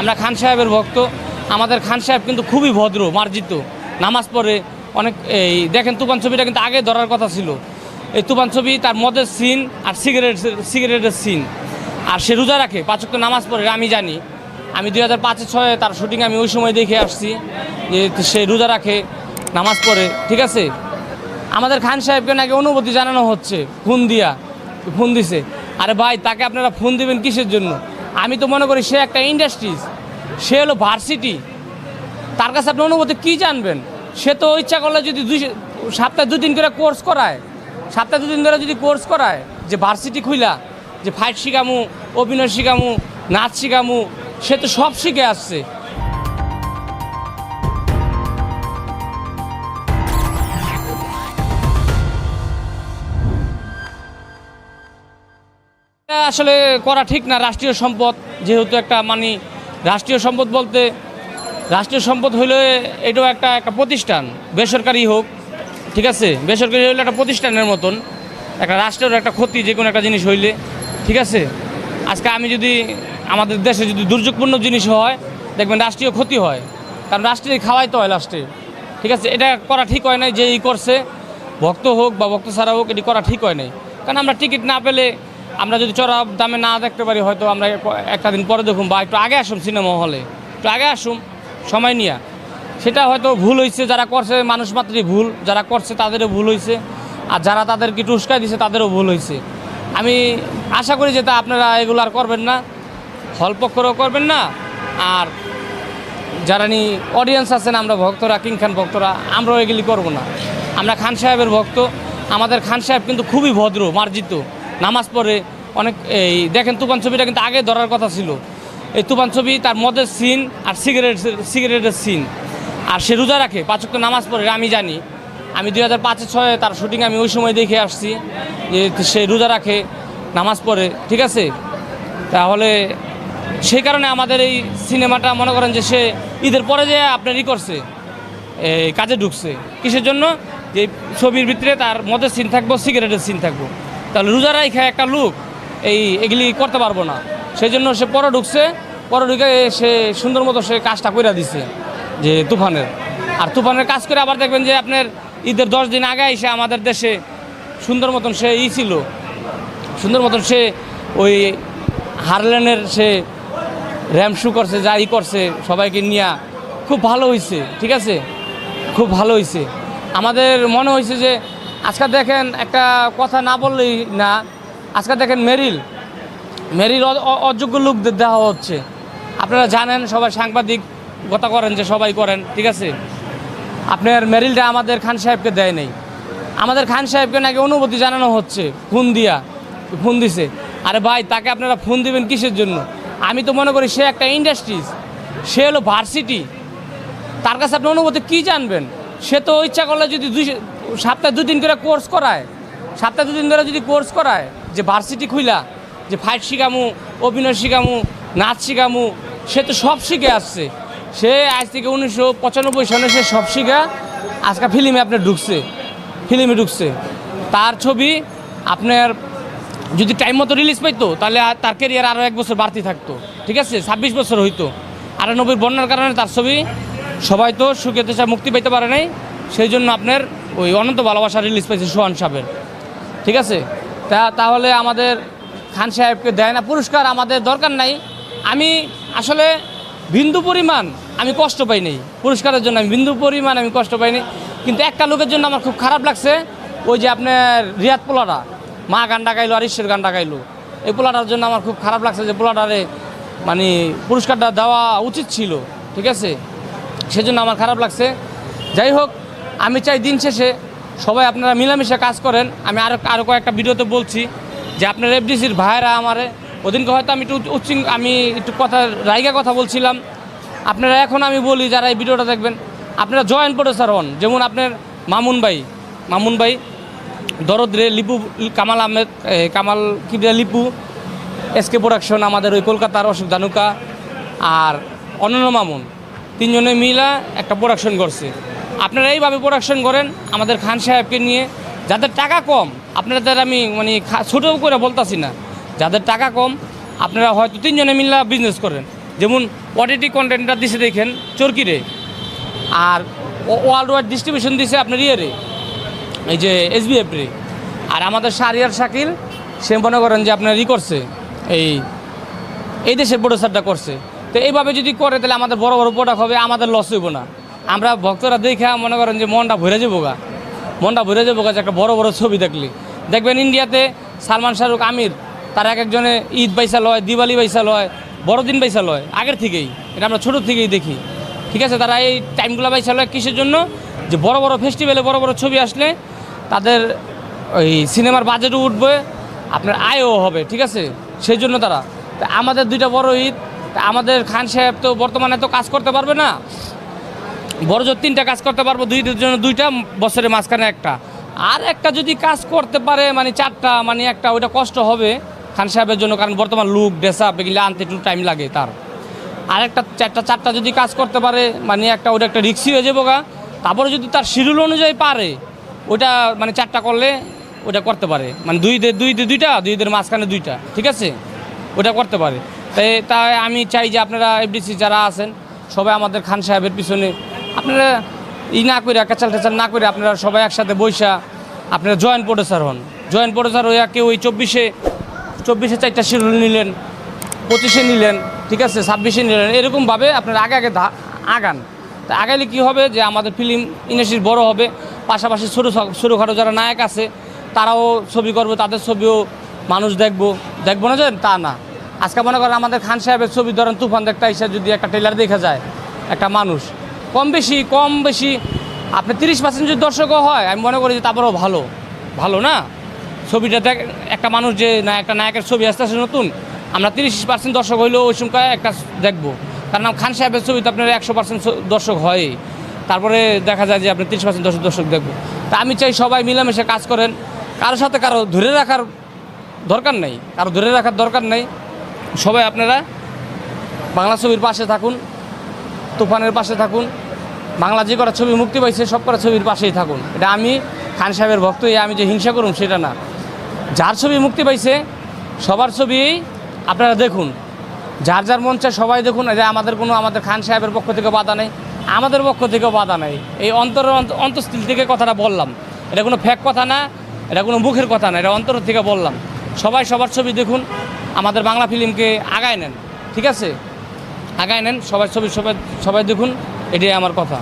আমরা খান সাহেবের ভক্ত। আমাদের খান সাহেব কিন্তু খুবই ভদ্র, মার্জিত। নামাজ পড়ে অনেক, এই দেখেন তুফান ছবিটা কিন্তু আগে ধরার কথা ছিল। এই তুফান ছবি তার মদের সিন আর সিগারেট, সিগারেটের সিন। আর সে রোজা রাখে পাঁচক নামাজ পড়ে, আমি জানি। আমি দুই হাজার পাঁচে ছয়ে তার শুটিং আমি ওই সময় দেখে আসছি যে সে রোজা রাখে, নামাজ পড়ে, ঠিক আছে? আমাদের খান সাহেবকে নাকি অনুভূতি জানানো হচ্ছে, ফোন দিয়া, ফোন দিছে। আরে ভাই, তাকে আপনারা ফোন দিবেন কিসের জন্য? আমি তো মনে করি সে একটা ইন্ডাস্ট্রিজ সে হলো ভার্সিটি তার কাছে আপনি অনুভূতি কী জানবেন? সে তো ইচ্ছা করলে যদি দুই সপ্তাহে দুদিন করে কোর্স করায়। সপ্তাহে দুদিন ধরে যদি কোর্স করায়, যে ভার্সিটি খুইলা, যে ফাইট শিখামু, অভিনয় শিখামু, নাচ শিখামু, সে তো সব শিখে আসছে। আসলে করা ঠিক না, রাষ্ট্রীয় সম্পদ, যেহেতু একটা মানে রাষ্ট্রীয় সম্পদ বলতে, রাষ্ট্রীয় সম্পদ হইলে এটাও একটা একটা প্রতিষ্ঠান, বেসরকারি হোক, ঠিক আছে? বেসরকারি হইলে একটা প্রতিষ্ঠানের মতন, একটা রাষ্ট্রের একটা ক্ষতি যে কোনো একটা জিনিস হইলে, ঠিক আছে? আজকে আমি যদি, আমাদের দেশে যদি দুর্যোগপূর্ণ জিনিস হয়, দেখবেন রাষ্ট্রীয় ক্ষতি হয়, কারণ রাষ্ট্রীয় খাওয়াই তো হয় লাস্টে ঠিক আছে? এটা করা ঠিক হয় নাই যে ই করছে, ভক্ত হোক বা ভক্ত ছাড়া হোক, এটি করা ঠিক হয় নাই। কারণ আমরা টিকিট না পেলে আমরা যদি চড়া দামে না দেখতে পারি, হয়তো আমরা একটা দিন পরে দেখুন বা একটু আগে আসুন সিনেমা হলে। একটু আগে আসুন সময় নিয়ে। সেটা হয়তো ভুল হয়েছে যারা করছে মানুষ মাত্রই ভুল, যারা করছে তাদেরও ভুল হয়েছে আর যারা তাদেরকে উস্কাই দিছে তাদেরও ভুল হয়েছে আমি আশা করি যে তা আপনারা এগুলো আর করবেন না, হল পক্ষরও করবেন না, আর যারা নি অডিয়েন্স আছেন, আমরা ভক্তরা কিং খান ভক্তরা, আমরাও এগুলি করব না। আমরা খান সাহেবের ভক্ত, আমাদের খান সাহেব কিন্তু খুবই ভদ্র, মার্জিত। নামাজ পড়ে, অনেক এই, দেখেন তুফান ছবিটা কিন্তু আগে ধরার কথা ছিল। এই তুফান ছবি তার মদের সিন আর সিগারেট, সিগারেটের সিন। আর সে রোজা রাখে পাঁচক নামাজ পড়ে, আমি জানি। আমি দুই হাজার পাঁচে ছয়ে, তার শুটিং আমি ওই সময় দেখে আসছি যে সে রোজা রাখে, নামাজ পড়ে, ঠিক আছে? তাহলে সেই কারণে আমাদের এই সিনেমাটা মনে করেন যে সে ঈদের পরে যে আপনার ই করছে কাজে ঢুকছে। কিসের জন্য? যে ছবির ভিতরে তার মদের সিন থাকব, সিগারেটের সিন থাকব। তাহলে রোজারাই খায় একটা লোক এই এগুলি করতে পারব না। সেই জন্য সে পরে ঢুকছে, পরে ঢুকে সে সুন্দর মতো সে কাজটা করে দিছে যে তুফানের। আর তুফানের কাজ করে আবার দেখবেন যে আপনার ঈদের দশ দিন আগে এসে আমাদের দেশে সুন্দর মতন সে ই ছিল। সুন্দর মতন সে ওই হারল্যান্ডের সে র্যাম শু করছে, যা ই করছে, সবাইকে নিয়ে খুব ভালো হয়েছে ঠিক আছে? খুব ভালো হয়েছে আমাদের মনে হয়েছে যে আজকে দেখেন একটা কথা না বললেই না। আজকে দেখেন মেরিল। মেরিল অযোগ্য লোকদের দেওয়া হচ্ছে। আপনারা জানেন, সবাই সাংবাদিক কথা করেন যে সবাই করেন, ঠিক আছে? আপনার মেরিলটা আমাদের খান সাহেবকে দেয় নাই। আমাদের খান সাহেবকে নাকি অনুমতি জানানো হচ্ছে, ফোন দিয়া, ফোন দিছে। আরে ভাই, তাকে আপনারা ফোন দিবেন কিসের জন্য? আমি তো মনে করি সে একটা ইন্ডাস্ট্রিজ। সে হলো ভার্সিটি। তার কাছে আপনি অনুমতি কী জানবেন? সে তো ইচ্ছা করলে যদি দুই সপ্তাহে দুদিন করে কোর্স করায়। সপ্তাহে দুদিন ধরে যদি কোর্স করায়, যে ভার্সিটি খুইলা, যে ফাইট শিখামু, অভিনয় শিখামু, নাচ শিখামু, সে তো সব শিখে আসছে। সে আজ থেকে উনিশশো পঁচানব্বই সনে সে সব শিখা আজকে ফিল্মে আপনার ঢুকছে, ফিল্মে ঢুকছে। তার ছবি আপনার যদি টাইম মতো রিলিজ পাইতো, তাহলে তার ক্যারিয়ার আরও এক বছর বাড়তি থাকতো। ঠিক আছে? ছাব্বিশ বছর হইতো। আটানব্বই বন্যার কারণে তার ছবি সবাই তো সুখে দেশা মুক্তি পাইতে পারে নাই। সেই জন্য আপনার ওই অনন্ত ভালোবাসা রিলিজ পেয়েছে সোহান সাহেবের। ঠিক আছে? তা, তাহলে আমাদের খান সাহেবকে দেয় না, পুরস্কার আমাদের দরকার নাই। আমি আসলে বিন্দু পরিমাণ আমি কষ্ট পাই নাই। পুরস্কারের জন্য আমি বিন্দু পরিমাণ আমি কষ্ট পাইনি কিন্তু একটা লোকের জন্য আমার খুব খারাপ লাগছে, ওই যে আপনার রিয়াদ পোলাটা মা গানটা গাইলো আর ঈশ্বর গানটা গাইলো। এই পোলাটার জন্য আমার খুব খারাপ লাগছে যে পোলাটারে মানে পুরস্কারটা দেওয়া উচিত ছিল। ঠিক আছে? সেজন্য আমার খারাপ লাগছে। যাই হোক আমি চাই দিন শেষে সবাই আপনারা মিলামিশে কাজ করেন। আমি আরও আরও কয়েকটা ভিডিওতে বলছি যে আপনার এফডিসির ভাইরা আমারে, ওদিনকে হয়তো আমি একটু উচ্চিং, আমি একটু কথা, রাইগা কথা বলছিলাম। আপনারা এখন আমি বলি, যারা এই ভিডিওটা দেখবেন, আপনারা জয়েন্ট প্রডিউসার হন। যেমন আপনার মামুন ভাই মামুন ভাই, দরদ রে, লিপু, কামাল আহমেদ কামাল কিবরিয়া লিপু এসকে প্রোডাকশন আমাদের ওই কলকাতার অশোক ধানুকা আর অনন্য মামুন। তিনজনে মিলা একটা প্রোডাকশন করছে। আপনারা এইভাবে প্রোডাকশন করেন আমাদের খান সাহেবকে নিয়ে। যাদের টাকা কম, আপনাদের আমি মানে ছোটো করে বলতাছি না। যাদের টাকা কম, আপনারা হয়তো তিনজনে মিল্লা বিজনেস করেন। যেমন ওটিটি কন্টেন্টটা দিছে দেখেন চরকিরে আর ওয়ার্ল্ড ওয়াইড ডিস্ট্রিবিউশন দিছে আপনার ইয়েরে এই যে এসবিএফ রে। আর আমাদের সারিয়ার শাকিল, সে মনে করেন যে আপনার ই করছে, এই এই দেশের প্রডিউসারটা করছে। তো এইভাবে যদি করে, তাহলে আমাদের বড় বড় প্রোডাক্ট হবে, আমাদের লস হইব না। আমরা ভক্তরা দেখে মনে করেন যে মনটা ভরে যাব গা। মনটা ভরে যাব গা যে একটা বড় বড় ছবি দেখলি। দেখবেন ইন্ডিয়াতে সালমান শাহরুখ আমির, তার এক একজনে ঈদ বাইসা লয় দিওয়ালি বাইসা লয় বড়দিন বাইসা লয় আগের থেকেই। এটা আমরা ছোটোর থেকেই দেখি। ঠিক আছে, তারা এই টাইমগুলো বাইসা লয় কিসের জন্য? যে বড় বড় ফেস্টিভ্যালে বড় বড় ছবি আসলে তাদের ওই সিনেমার বাজেটও উঠবে, আপনার আয়ও হবে, ঠিক আছে? সেই জন্য তারা। আমাদের দুইটা বড় ঈদ আমাদের খান সাহেব তো বর্তমানে তো কাজ করতে পারবে না। বড় জোর তিনটা কাজ করতে পারব, দুই জন্য দুইটা, বছরের মাঝখানে একটা। আর একটা যদি কাজ করতে পারে মানে চারটা মানে একটা, ওইটা কষ্ট হবে খান সাহেবের জন্য, কারণ বর্তমান লুক ড্রেস আপ এগুলো আনতে একটু টাইম লাগে তার। আর একটা, চারটা চারটা যদি কাজ করতে পারে মানে একটা ওটা একটা রিক্সি হয়ে যাব গা। তারপরে যদি তার শিডিউল অনুযায়ী পারে, ওইটা মানে চারটা করলে ওটা করতে পারে। মানে দুই দুই দুইটা, দুই দের মাঝখানে দুইটা, ঠিক আছে? ওটা করতে পারে। তাই তাই আমি চাই যে আপনারা এফডিসি যারা আছেন, সবাই আমাদের খান সাহেবের পিছনে আপনারা ই না করে কাচাল টাচাল না করে আপনারা সবাই একসাথে বৈশা আপনারা জয়েন্ট প্রডিউসার হন। জয়েন্ট প্রডিউসার হইয়া কেউ ওই চব্বিশে চব্বিশে চারটা শিডিউল নিলেন, পঁচিশে নিলেন, ঠিক আছে, ছাব্বিশে নিলেন, এরকমভাবে আপনারা আগে আগে আগান। তা আগাইলে কী হবে যে আমাদের ফিল্ম ইন্ডাস্ট্রি বড় হবে, পাশাপাশি ছোটো ছোটোখাটো যারা নায়ক আছে, তারাও ছবি করবে, তাদের ছবিও মানুষ দেখব। দেখব না যে? তা না। আজকে মনে করেন আমাদের খান সাহেবের ছবি ধরেন, তুফান দেখতে এসে যদি একটা ট্রেলার দেখা যায়, একটা মানুষ। কম বেশি কম বেশি আপনি তিরিশ পার্সেন্ট যদি দর্শকও হয়, আমি মনে করি যে তারপরেও ভালো। ভালো না? ছবিটা দেখ, একটা মানুষ যে না, একটা নায়কের ছবি আসতে আসে নতুন, আমরা তিরিশ পার্সেন্ট দর্শক হইলেও ওই সংখ্যায় একটা দেখব। কারণ খান সাহেবের ছবি তো আপনার একশো পার্সেন্ট দর্শক হয় তারপরে দেখা যায় যে আপনি তিরিশ পার্সেন্ট দর্শক দর্শক দেখব। তা আমি চাই সবাই মিলেমিশে কাজ করেন। কারোর সাথে কারও ধরে রাখার দরকার নেই, কারও ধরে রাখার দরকার নেই। সবাই আপনারা বাংলা ছবির পাশে থাকুন, তুফানের পাশে থাকুন। বাংলা যে কটা ছবি মুক্তি পাইছে, সব কটা ছবির পাশেই থাকুন। এটা আমি খান সাহেবের ভক্ত হয়ে আমি যে হিংসা করুন সেটা না। যার ছবি মুক্তি পাইছে, সবার ছবি আপনারা দেখুন। যার যার মন চায় সবাই দেখুন যে আমাদের কোনো আমাদের খান সাহেবের পক্ষ থেকে বাধা নেই, আমাদের পক্ষ থেকেও বাধা নেই। এই অন্তর অন্তঃস্থিল থেকে কথাটা বললাম। এটা কোনো ফ্যাক কথা না, এটা কোনো মুখের কথা না, এটা অন্তর থেকে বললাম। সবাই সবার ছবি দেখুন, আমাদের বাংলা ফিল্মকে আগায় নেন, ঠিক আছে? আগায় নেন, সবার ছবি সবাই সবাই দেখুন। এটাই আমার কথা।